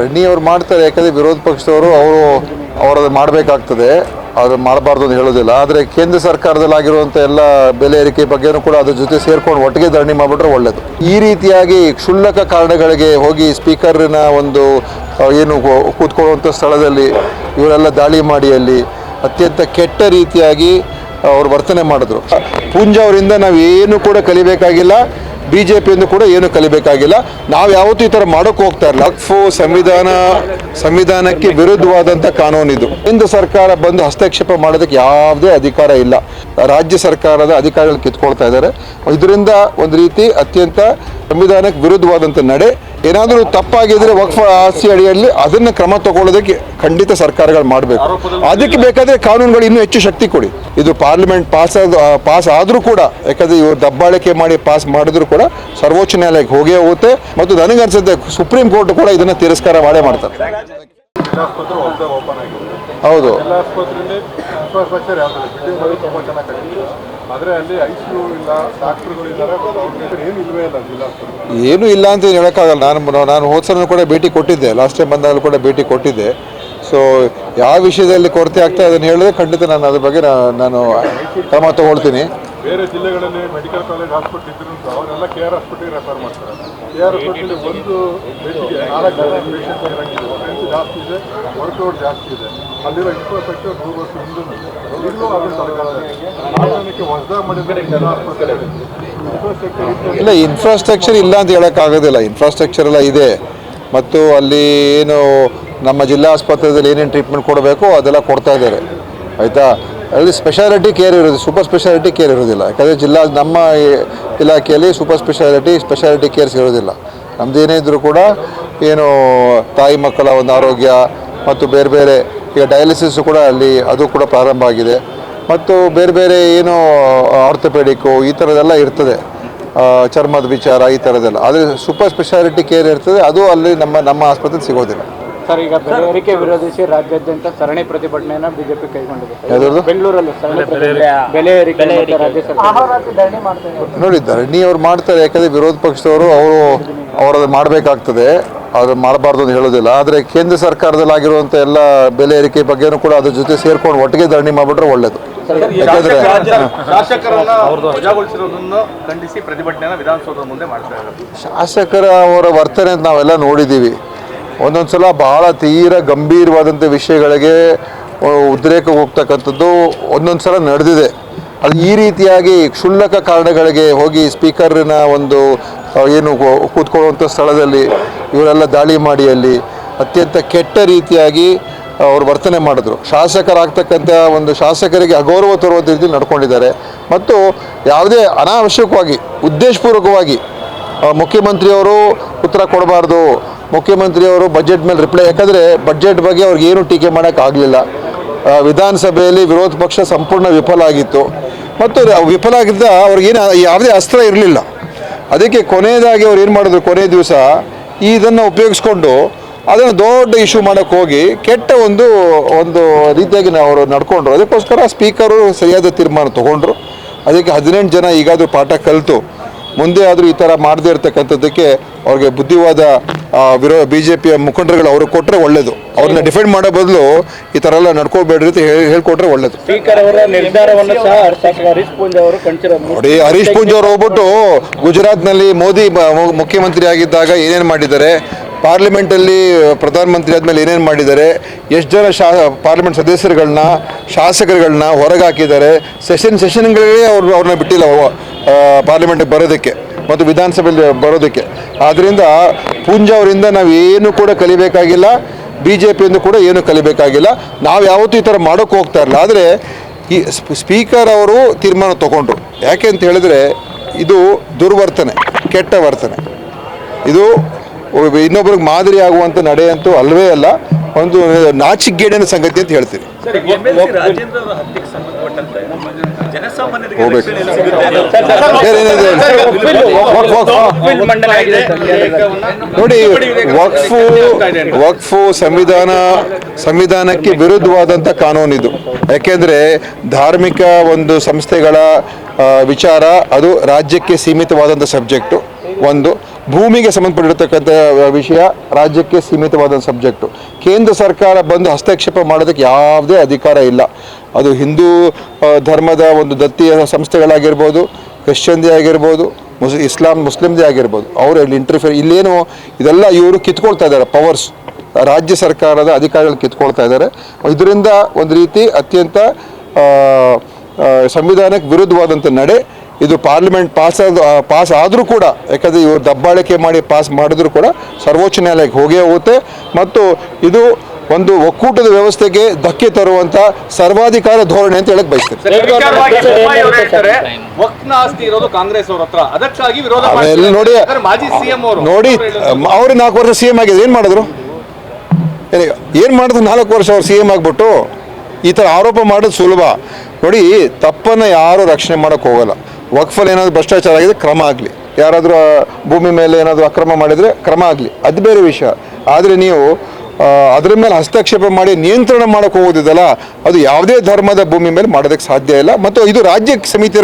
ರೆಡ್ಡಿ ಅವ್ರು ಮಾಡ್ತಾರೆ, ಯಾಕಂದರೆ ವಿರೋಧ ಪಕ್ಷದವರು ಅವರು ಅವರದ್ದು ಮಾಡಬೇಕಾಗ್ತದೆ. ಅದು ಮಾಡಬಾರ್ದು ಅಂತ ಹೇಳೋದಿಲ್ಲ. ಆದರೆ ಕೇಂದ್ರ ಸರ್ಕಾರದಲ್ಲಿ ಆಗಿರುವಂಥ ಎಲ್ಲ ಬೆಲೆ ಏರಿಕೆ ಬಗ್ಗೆನೂ ಕೂಡ ಅದ್ರ ಜೊತೆ ಸೇರ್ಕೊಂಡು ಒಟ್ಟಿಗೆ ಧರಣಿ ಮಾಡಿಬಿಟ್ರೆ ಒಳ್ಳೆಯದು ಈ ರೀತಿಯಾಗಿ ಕ್ಷುಲ್ಲಕ ಕಾರಣಗಳಿಗೆ ಹೋಗಿ ಸ್ಪೀಕರ್ನ ಒಂದು ಏನು ಕೂತ್ಕೊಳ್ಳುವಂಥ ಸ್ಥಳದಲ್ಲಿ ಇವರೆಲ್ಲ ದಾಳಿ ಮಾಡಿ ಅಲ್ಲಿ ಅತ್ಯಂತ ಕೆಟ್ಟ ರೀತಿಯಾಗಿ ಅವರು ವರ್ತನೆ ಮಾಡಿದ್ರು. ಪೂಂಜಾ ಅವರಿಂದ ನಾವು ಏನು ಕೂಡ ಕಲಿಬೇಕಾಗಿಲ್ಲ. ಬಿ ಜೆ ಪಿಯಿಂದ ಕೂಡ ಏನು ಕಲಿಬೇಕಾಗಿಲ್ಲ. ನಾವು ಯಾವತ್ತೂ ಈ ಥರ ಮಾಡೋಕೆ ಹೋಗ್ತಾ ಇರಲಿಲ್ಲ. ವಕ್ಫು ಸಂವಿಧಾನ ಸಂವಿಧಾನಕ್ಕೆ ವಿರುದ್ಧವಾದಂಥ ಕಾನೂನಿದು ಕೇಂದ್ರ ಸರ್ಕಾರ ಬಂದು ಹಸ್ತಕ್ಷೇಪ ಮಾಡೋದಕ್ಕೆ ಯಾವುದೇ ಅಧಿಕಾರ ಇಲ್ಲ. ರಾಜ್ಯ ಸರ್ಕಾರದ ಅಧಿಕಾರಿಗಳು ಕಿತ್ಕೊಳ್ತಾ ಇದ್ದಾರೆ. ಇದರಿಂದ ಒಂದು ರೀತಿ ಅತ್ಯಂತ ಸಂವಿಧಾನಕ್ಕೆ ವಿರುದ್ಧವಾದಂಥ ನಡೆ ಏನಾದರೂ ತಪ್ಪಾಗಿದ್ರೆ ವಕ್ಫ ಆಸ್ತಿ ಅಡಿಯಲ್ಲಿ ಅದನ್ನು ಕ್ರಮ ತಗೊಳ್ಳೋದಕ್ಕೆ ಖಂಡಿತ ಸರ್ಕಾರಗಳು ಮಾಡಬೇಕು ಅದಕ್ಕೆ ಬೇಕಾದರೆ ಕಾನೂನುಗಳು ಇನ್ನೂ ಹೆಚ್ಚು ಶಕ್ತಿ ಕೊಡಿ ಇದು ಪಾರ್ಲಿಮೆಂಟ್ ಪಾಸ್ ಆದ ಪಾಸ್ ಆದರೂ ಕೂಡ ಯಾಕಂದರೆ ಇವರು ದಬ್ಬಾಳಿಕೆ ಮಾಡಿ ಪಾಸ್ ಮಾಡಿದ್ರು ಕೂಡ ಸರ್ವೋಚ್ಚ ನ್ಯಾಯಾಲಯಕ್ಕೆ ಹೋಗೇ ಹೋಗುತ್ತೆ ಮತ್ತು ನನಗನ್ಸುತ್ತೆ ಸುಪ್ರೀಂ ಕೋರ್ಟ್ ಕೂಡ ಇದನ್ನು ತಿರಸ್ಕಾರ ಮಾಡೇ ಮಾಡ್ತಾರೆ ಹೌದು. ಎಲ್ಲ ಆಸ್ಪತ್ರೆಯಲ್ಲಿ ಇನ್ಫ್ರಾಸ್ಟ್ರಕ್ಚರ್ ಯಾವುದಿಲ್ಲ ಬಿಲ್ಡಿಂಗ್ಗಳು ತುಂಬ ಚೆನ್ನಾಗಿ ಕಟ್ಟಿದ್ರು ಆದರೆ ಅಲ್ಲಿ ಐ ಸಿ ಯು ಇಲ್ಲ ಡಾಕ್ಟ್ರುಗಳಿದ್ದಾರೆ ಏನು ಇಲ್ವೇ ಇಲ್ಲ ಜಿಲ್ಲಾಸ್ಪತ್ರೆ ಏನೂ ಇಲ್ಲ ಅಂತ ಹೇಳೋಕ್ಕಾಗಲ್ಲ. ನಾನು ನಾನು ಹೋದ ಸಲ ಕೂಡ ಭೇಟಿ ಕೊಟ್ಟಿದ್ದೆ. ಲಾಸ್ಟ್ ಟೈಮ್ ಬಂದಾಗ ಕೂಡ ಭೇಟಿ ಕೊಟ್ಟಿದ್ದೆ. ಸೊ ಯಾವ ವಿಷಯದಲ್ಲಿ ಕೊರತೆ ಆಗ್ತಾ ಅದನ್ನು ಹೇಳಿದ್ರೆ ಖಂಡಿತ ನಾನು ಅದ್ರ ಬಗ್ಗೆ ನಾನು ಕ್ರಮ ತಗೊಳ್ತೀನಿ. ಬೇರೆ ಜಿಲ್ಲೆಗಳಲ್ಲಿ ಮೆಡಿಕಲ್ ಕಾಲೇಜ್ ಹಾಸ್ಪಿಟಲ್ ಇದ್ರು ಅವರೆಲ್ಲ ಕೆ ಆರ್ ಹಾಸ್ಪಿಟಲ್ಗೆ ರೆಫರ್ ಮಾಡ್ತಾರೆ. ಕೆ ಆರ್ ಹಾಸ್ಪಿಟಲ್ ಒಂದು ನಾಲ್ಕು ಜನ ಪೇಷಂಟ್ ಇರೋಂಗಿಲ್ಲ. ಜಾಸ್ತಿ ಇದೆ ವರ್ಕ್ ಲೋಡ್ ಜಾಸ್ತಿ ಇದೆ. ಅಲ್ಲಿರೋ ಇನ್ಫ್ರಾಸ್ಟ್ರಕ್ಚರ್ ಮೂರು ವರ್ಷ ಹಿಂದೂ ಇಲ್ಲೂ ಅದು ಸರ್ಕಾರಕ್ಕೆ ಹೊಸದಾಗಿ ಮಾಡಿದ್ರೆ ಆಸ್ಪತ್ರೆ ಇಲ್ಲ ಇನ್ಫ್ರಾಸ್ಟ್ರಕ್ಚರ್ ಇಲ್ಲ ಅಂತ ಹೇಳೋಕ್ಕಾಗೋದಿಲ್ಲ ಇನ್ಫ್ರಾಸ್ಟ್ರಕ್ಚರ್ ಎಲ್ಲ ಇದೆ. ಮತ್ತು ಅಲ್ಲಿ ಏನು ನಮ್ಮ ಜಿಲ್ಲಾ ಆಸ್ಪತ್ರೆಯಲ್ಲಿ ಏನೇನು ಟ್ರೀಟ್ಮೆಂಟ್ ಕೊಡಬೇಕು ಅದೆಲ್ಲ ಕೊಡ್ತಾ ಇದ್ದಾರೆ. ಆಯಿತಾ? ಅಲ್ಲಿ ಸ್ಪೆಷಾಲಿಟಿ ಕೇರ್ ಇರೋದು ಸೂಪರ್ ಸ್ಪೆಷಾಲಿಟಿ ಕೇರ್ ಇರೋದಿಲ್ಲ. ಯಾಕಂದರೆ ಜಿಲ್ಲಾ, ನಮ್ಮ ಇಲಾಖೆಯಲ್ಲಿ ಸೂಪರ್ ಸ್ಪೆಷಾಲಿಟಿ ಸ್ಪೆಷಾಲಿಟಿ ಕೇರ್ಸ್ ಇರೋದಿಲ್ಲ. ನಮ್ದು ಏನೇ ಇದ್ದರೂ ಕೂಡ ಏನು ತಾಯಿ ಮಕ್ಕಳ ಒಂದು ಆರೋಗ್ಯ ಮತ್ತು ಬೇರೆ ಬೇರೆ ಈಗ ಡಯಾಲಿಸಿಸ್ ಕೂಡ ಅಲ್ಲಿ ಅದು ಕೂಡ ಪ್ರಾರಂಭ ಆಗಿದೆ. ಮತ್ತು ಬೇರೆ ಬೇರೆ ಏನು ಆರ್ಥೋಪೆಡಿಕ್ಕು ಈ ಥರದೆಲ್ಲ ಇರ್ತದೆ. ಚರ್ಮದ ವಿಚಾರ ಈ ಥರದ್ದೆಲ್ಲ ಆದರೆ ಸೂಪರ್ ಸ್ಪೆಷಾಲಿಟಿ ಕೇರ್ ಇರ್ತದೆ. ಅದು ಅಲ್ಲಿ ನಮ್ಮ ನಮ್ಮ ಆಸ್ಪತ್ರೆಗೆ ಸಿಗೋದಿಲ್ಲ. ಸರ್ ಈಗ ಬೆಲೆ ಏರಿಕೆ ವಿರೋಧಿಸಿ ರಾಜ್ಯಾದ್ಯಂತ ಸರಣಿ ಪ್ರತಿಭಟನೆಯನ್ನ ಬಿಜೆಪಿ ಕೈಗೊಂಡಿದೆ. ಬೆಂಗಳೂರಲ್ಲಿ ಸರಣಿ ಪ್ರತಿಭಟನೆ ಬೆಲೆ ಏರಿಕೆ ರಾಜ್ಯ ಸರ್ಕಾರ ನೋಡಿ ಧರಣಿ ಅವ್ರು ಮಾಡ್ತಾರೆ ಯಾಕಂದ್ರೆ ವಿರೋಧ ಪಕ್ಷದವರು ಅವರು ಅವರದ್ದು ಮಾಡಬೇಕಾಗ್ತದೆ. ಅದು ಮಾಡಬಾರ್ದು ಅಂತ ಹೇಳೋದಿಲ್ಲ. ಆದರೆ ಕೇಂದ್ರ ಸರ್ಕಾರದಲ್ಲಿ ಆಗಿರುವಂಥ ಎಲ್ಲ ಬೆಲೆ ಏರಿಕೆ ಬಗ್ಗೆನೂ ಕೂಡ ಅದ್ರ ಜೊತೆ ಸೇರ್ಕೊಂಡು ಒಟ್ಟಿಗೆ ಧರಣಿ ಮಾಡಿಬಿಟ್ರೆ ಒಳ್ಳೇದು. ಯಾಕಂದರೆ ಖಂಡಿಸಿ ಪ್ರತಿಭಟನೆ ವಿಧಾನಸೌಧದ ಮುಂದೆ ಶಾಸಕರ ಅವರ ವರ್ತನೆ ಅಂತ ನಾವೆಲ್ಲ ನೋಡಿದ್ದೀವಿ ಒಂದೊಂದು ಸಲ ಬಹಳ ತೀರ ಗಂಭೀರವಾದಂಥ ವಿಷಯಗಳಿಗೆ ಉದ್ರೇಕ ಹೋಗ್ತಕ್ಕಂಥದ್ದು ಒಂದೊಂದು ಸಲ ನಡೆದಿದೆ. ಅದು ಈ ರೀತಿಯಾಗಿ ಕ್ಷುಲ್ಲಕ ಕಾರಣಗಳಿಗೆ ಹೋಗಿ ಸ್ಪೀಕರ್ನ ಒಂದು ಏನು ಕೂತ್ಕೊಳ್ಳುವಂಥ ಸ್ಥಳದಲ್ಲಿ ಇವರೆಲ್ಲ ದಾಳಿ ಮಾಡಿ ಅಲ್ಲಿ ಅತ್ಯಂತ ಕೆಟ್ಟ ರೀತಿಯಾಗಿ ಅವರು ವರ್ತನೆ ಮಾಡಿದ್ರು. ಶಾಸಕರಾಗ್ತಕ್ಕಂಥ ಒಂದು ಶಾಸಕರಿಗೆ ಅಗೌರವ ತರುವಂಥ ರೀತಿ ನಡ್ಕೊಂಡಿದ್ದಾರೆ. ಮತ್ತು ಯಾವುದೇ ಅನಾವಶ್ಯಕವಾಗಿ, ಉದ್ದೇಶಪೂರ್ವಕವಾಗಿ ಮುಖ್ಯಮಂತ್ರಿಯವರು ಉತ್ತರ ಕೊಡಬಾರ್ದು ಮುಖ್ಯಮಂತ್ರಿಯವರು ಬಜೆಟ್ ಮೇಲೆ ರಿಪ್ಲೈ ಯಾಕಂದರೆ ಬಜೆಟ್ ಬಗ್ಗೆ ಅವ್ರಿಗೆ ಏನು ಟೀಕೆ ಮಾಡೋಕ್ಕಾಗಲಿಲ್ಲ ವಿಧಾನಸಭೆಯಲ್ಲಿ ವಿರೋಧ ಪಕ್ಷ ಸಂಪೂರ್ಣ ವಿಫಲ ಆಗಿತ್ತು. ಮತ್ತು ವಿಫಲ ಆಗಿದ್ದ ಅವ್ರಿಗೇನು ಯಾವುದೇ ಅಸ್ತ್ರ ಇರಲಿಲ್ಲ. ಅದಕ್ಕೆ ಕೊನೆಯದಾಗಿ ಅವ್ರು ಏನು ಮಾಡಿದ್ರು ಕೊನೆಯ ದಿವಸ ಇದನ್ನು ಉಪಯೋಗಿಸ್ಕೊಂಡು ಅದನ್ನು ದೊಡ್ಡ ಇಶ್ಯೂ ಮಾಡೋಕ್ಕೆ ಹೋಗಿ ಕೆಟ್ಟ ಒಂದು ಒಂದು ರೀತಿಯಾಗಿ ಅವರು ನಡ್ಕೊಂಡ್ರು. ಅದಕ್ಕೋಸ್ಕರ ಸ್ಪೀಕರು ಸರಿಯಾದ ತೀರ್ಮಾನ ತೊಗೊಂಡ್ರು. ಅದಕ್ಕೆ ಹದಿನೆಂಟು ಜನ ಈಗಾದರೂ ಪಾಠ ಕಲಿತು. ಮುಂದೆ ಆದರೂ ಈ ಥರ ಮಾಡದೇ ಇರತಕ್ಕಂಥದ್ದಕ್ಕೆ ಅವ್ರಿಗೆ ಬುದ್ಧಿವಾದ ವಿರೋ ಬಿ ಜೆ ಪಿಯ ಮುಖಂಡರುಗಳು ಅವ್ರಿಗೆ ಕೊಟ್ಟರೆ ಒಳ್ಳೇದು. ಅವ್ರನ್ನ ಡಿಫೆಂಡ್ ಮಾಡೋ ಬದಲು ಈ ಥರ ಎಲ್ಲ ನಡ್ಕೋಬೇಡ್ರಿ ಅಂತ ಹೇಳಿ ಹೇಳ್ಕೊಟ್ರೆ ಒಳ್ಳೇದು. ನೋಡಿ ಅವರ ನಿರ್ಧಾರವನ್ನು ಸಹ ಹರೀಶ್ ಪೂಂಜ್ ಅವರು ಕಂಚಿರ ನೋಡಿ ಹರೀಶ್ ಪೂಂಜ್ ಅವ್ರು ಹೋಗ್ಬಿಟ್ಟು ಗುಜರಾತ್ನಲ್ಲಿ ಮೋದಿ ಮುಖ್ಯಮಂತ್ರಿ ಆಗಿದ್ದಾಗ ಏನೇನು ಮಾಡಿದ್ದಾರೆ? ಪಾರ್ಲಿಮೆಂಟಲ್ಲಿ ಪ್ರಧಾನಮಂತ್ರಿ ಆದಮೇಲೆ ಏನೇನು ಮಾಡಿದ್ದಾರೆ? ಎಷ್ಟು ಜನ ಶಾ, ಪಾರ್ಲಿಮೆಂಟ್ ಸದಸ್ಯರುಗಳನ್ನ ಶಾಸಕರುಗಳನ್ನ ಹೊರಗೆ ಹಾಕಿದ್ದಾರೆ ಸೆಷನ್ ಸೆಷನ್ಗಳಿಗೆ ಅವರು ಅವ್ರನ್ನ ಬಿಟ್ಟಿಲ್ಲ ಪಾರ್ಲಿಮೆಂಟ್ಗೆ ಬರೋದಕ್ಕೆ ಮತ್ತು ವಿಧಾನಸಭೆಯಲ್ಲಿ ಬರೋದಕ್ಕೆ. ಆದ್ದರಿಂದ ಪೂಂಜಾ ಅವರಿಂದ ನಾವು ಏನು ಕೂಡ ಕಲಿಬೇಕಾಗಿಲ್ಲ ಬಿ ಜೆ ಪಿಯಿಂದ ಕೂಡ ಏನು ಕಲಿಬೇಕಾಗಿಲ್ಲ. ನಾವು ಯಾವತ್ತೂ ಈ ಥರ ಮಾಡೋಕ್ಕೆ ಹೋಗ್ತಾ ಇರಲಿಲ್ಲ. ಆದರೆ ಈ ಸ್ಪ- ಸ್ಪೀಕರ್ ಅವರು ತೀರ್ಮಾನ ತಗೊಂಡ್ರು. ಯಾಕೆ ಅಂತ ಹೇಳಿದ್ರೆ ಇದು ದುರ್ವರ್ತನೆ, ಕೆಟ್ಟ ವರ್ತನೆ. ಇದು ಒಬ್ಬ ಇನ್ನೊಬ್ರಿಗೆ ಮಾದರಿ ಆಗುವಂತ ನಡೆ ಅಂತೂ ಅಲ್ಲವೇ ಅಲ್ಲ ಒಂದು ನಾಚಿಕೆಗೇಡಿನ ಸಂಗತಿ ಅಂತ ವಕ್ಫ್- ನೋಡಿ ವಕ್ಫು ವಕ್ಫು ಸಂವಿಧಾನ ಸಂವಿಧಾನಕ್ಕೆ ವಿರುದ್ಧವಾದಂಥ ಕಾನೂನಿದು ಯಾಕೆಂದರೆ ಧಾರ್ಮಿಕ ಒಂದು ಸಂಸ್ಥೆಗಳ ವಿಚಾರ ಅದು ರಾಜ್ಯಕ್ಕೆ ಸೀಮಿತವಾದಂಥ ಸಬ್ಜೆಕ್ಟು ಒಂದು ಭೂಮಿಗೆ ಸಂಬಂಧಪಟ್ಟಿರ್ತಕ್ಕಂಥ ವಿಷಯ ರಾಜ್ಯಕ್ಕೆ ಸೀಮಿತವಾದ ಸಬ್ಜೆಕ್ಟು. ಕೇಂದ್ರ ಸರ್ಕಾರ ಬಂದು ಹಸ್ತಕ್ಷೇಪ ಮಾಡೋದಕ್ಕೆ ಯಾವುದೇ ಅಧಿಕಾರ ಇಲ್ಲ. ಅದು ಹಿಂದೂ ಧರ್ಮದ ಒಂದು ದತ್ತಿಯ ಸಂಸ್ಥೆಗಳಾಗಿರ್ಬೋದು, ಕ್ರಿಶ್ಚಿಯನ್ದೇ ಆಗಿರ್ಬೋದು, ಮುಸ್, ಇಸ್ಲಾಂ ಮುಸ್ಲಿಮ್ದೇ ಆಗಿರ್ಬೋದು. ಅವರು ಇಲ್ಲಿ ಇಂಟರ್ಫಿಯರ್ ಇಲ್ಲೇನು ಇದೆಲ್ಲ ಇವರು ಕಿತ್ಕೊಳ್ತಾ ಇದ್ದಾರೆ ಪವರ್ಸ್ ರಾಜ್ಯ ಸರ್ಕಾರದ ಅಧಿಕಾರಿಗಳು ಕಿತ್ಕೊಳ್ತಾ ಇದ್ದಾರೆ. ಇದರಿಂದ ಒಂದು ರೀತಿ ಅತ್ಯಂತ ಸಂವಿಧಾನಕ್ಕೆ ವಿರುದ್ಧವಾದಂಥ ನಡೆ. ಇದು ಪಾರ್ಲಿಮೆಂಟ್ ಪಾಸ್ ಆದ ಪಾಸ್ ಆದರೂ ಕೂಡ ಯಾಕಂದರೆ ಇವರು ದಬ್ಬಾಳಿಕೆ ಮಾಡಿ ಪಾಸ್ ಮಾಡಿದ್ರು ಕೂಡ ಸರ್ವೋಚ್ಚ ನ್ಯಾಯಾಲಯಕ್ಕೆ ಹೋಗೇ ಹೋಗುತ್ತೆ. ಮತ್ತು ಇದು ಒಂದು ಒಕ್ಕೂಟದ ವ್ಯವಸ್ಥೆಗೆ ಧಕ್ಕೆ ತರುವಂತ ಸರ್ವಾಧಿಕಾರ ಧೋರಣೆ ಅಂತ ಹೇಳಕ್ ಬಯಸ್ತೇನೆ. ನೋಡಿ ಸಿಎಂ ನೋಡಿ ಅವ್ರು ನಾಲ್ಕು ವರ್ಷ ಸಿ ಎಂ ಏನ್ ಏನು ಮಾಡಿದ್ರು ಏನು ಮಾಡಿದ್ರು ನಾಲ್ಕು ವರ್ಷ ಅವ್ರು ಸಿ ಎಂ ಆಗಿಬಿಟ್ಟು? ಈ ತರ ಆರೋಪ ಮಾಡೋದು ಸುಲಭ. ನೋಡಿ ತಪ್ಪನ್ನು ಯಾರು ರಕ್ಷಣೆ ಮಾಡಕ್ ಹೋಗಲ್ಲ. ವಕ್ಫಲ್ಲಿ ಏನಾದರೂ ಭ್ರಷ್ಟಾಚಾರ ಆಗಿದೆ ಕ್ರಮ ಆಗಲಿ. ಯಾರಾದರೂ ಭೂಮಿ ಮೇಲೆ ಏನಾದರೂ ಅಕ್ರಮ ಮಾಡಿದರೆ ಕ್ರಮ ಆಗಲಿ. ಅದು ಬೇರೆ ವಿಷಯ. ಆದರೆ ನೀವು ಅದರ ಮೇಲೆ ಹಸ್ತಕ್ಷೇಪ ಮಾಡಿ ನಿಯಂತ್ರಣ ಮಾಡೋಕ್ಕೆ ಹೋಗೋದಿದಲ್ಲ ಅದು ಯಾವುದೇ ಧರ್ಮದ ಭೂಮಿ ಮೇಲೆ ಮಾಡೋದಕ್ಕೆ ಸಾಧ್ಯ ಇಲ್ಲ. ಮತ್ತು ಇದು ರಾಜ್ಯಕ್ಕೆ ಸಮಿತಿ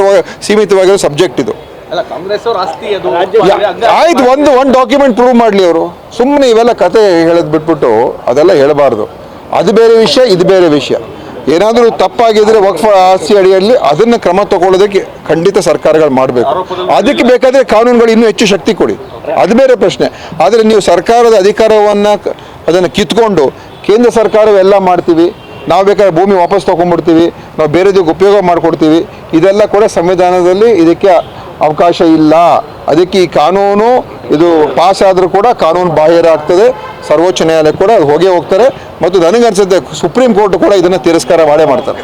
ಸೀಮಿತವಾಗಿರೋ ಸಬ್ಜೆಕ್ಟ್ ಇದು. ಅಲ್ಲ ಕಾಂಗ್ರೆಸ್ ಅವ್ರ ಆಸ್ತಿ ಅದು. ಯಾ- ಆಯ್ತು ಒಂದು ಒಂದು ಡಾಕ್ಯುಮೆಂಟ್ ಪ್ರೂವ್ ಮಾಡಲಿ ಅವರು. ಸುಮ್ಮನೆ ಇವೆಲ್ಲ ಕತೆ ಹೇಳೋದು ಬಿಟ್ಬಿಟ್ಟು ಅದೆಲ್ಲ ಹೇಳಬಾರ್ದು. ಅದು ಬೇರೆ ವಿಷಯ ಇದು ಬೇರೆ ವಿಷಯ. ಏನಾದರೂ ತಪ್ಪಾಗಿದ್ರೆ ವಕ್ಫ ಆಸ್ತಿ ಅಡಿಯಲ್ಲಿ ಅದನ್ನು ಕ್ರಮ ತಗೊಳ್ಳೋದಕ್ಕೆ ಖಂಡಿತ ಸರ್ಕಾರಗಳು ಮಾಡಬೇಕು. ಅದಕ್ಕೆ ಬೇಕಾದರೆ ಕಾನೂನುಗಳು ಇನ್ನೂ ಹೆಚ್ಚು ಶಕ್ತಿ ಕೊಡಿ. ಅದು ಬೇರೆ ಪ್ರಶ್ನೆ. ಆದರೆ ನೀವು ಸರ್ಕಾರದ ಅಧಿಕಾರವನ್ನು ಅದನ್ನು ಕಿತ್ಕೊಂಡು ಕೇಂದ್ರ ಸರ್ಕಾರವೆಲ್ಲ ಮಾಡ್ತೀವಿ. ನಾವು ಬೇಕಾದ್ರೆ ಭೂಮಿ ವಾಪಸ್ ತೊಗೊಂಡ್ಬಿಡ್ತೀವಿ. ನಾವು ಬೇರೆದಕ್ಕೆ ಉಪಯೋಗ ಮಾಡಿಕೊಡ್ತೀವಿ. ಇದೆಲ್ಲ ಕೂಡ ಸಂವಿಧಾನದಲ್ಲಿ ಇದಕ್ಕೆ ಅವಕಾಶ ಇಲ್ಲ. ಅದಕ್ಕೆ ಈ ಕಾನೂನು ಇದು ಪಾಸ್ ಆದರೂ ಕೂಡ ಕಾನೂನು ಬಾಹಿರ ಆಗ್ತದೆ. ಸರ್ವೋಚ್ಚ ನ್ಯಾಯಾಲಯ ಕೂಡ ಹೋಗೇ ಹೋಗ್ತಾರೆ ಮತ್ತು ನನಗನ್ಸುತ್ತೆ ಸುಪ್ರೀಂ ಕೋರ್ಟ್ ಕೂಡ ಇದನ್ನ ತಿರಸ್ಕಾರ ಮಾಡೇ ಮಾಡ್ತಾರೆ.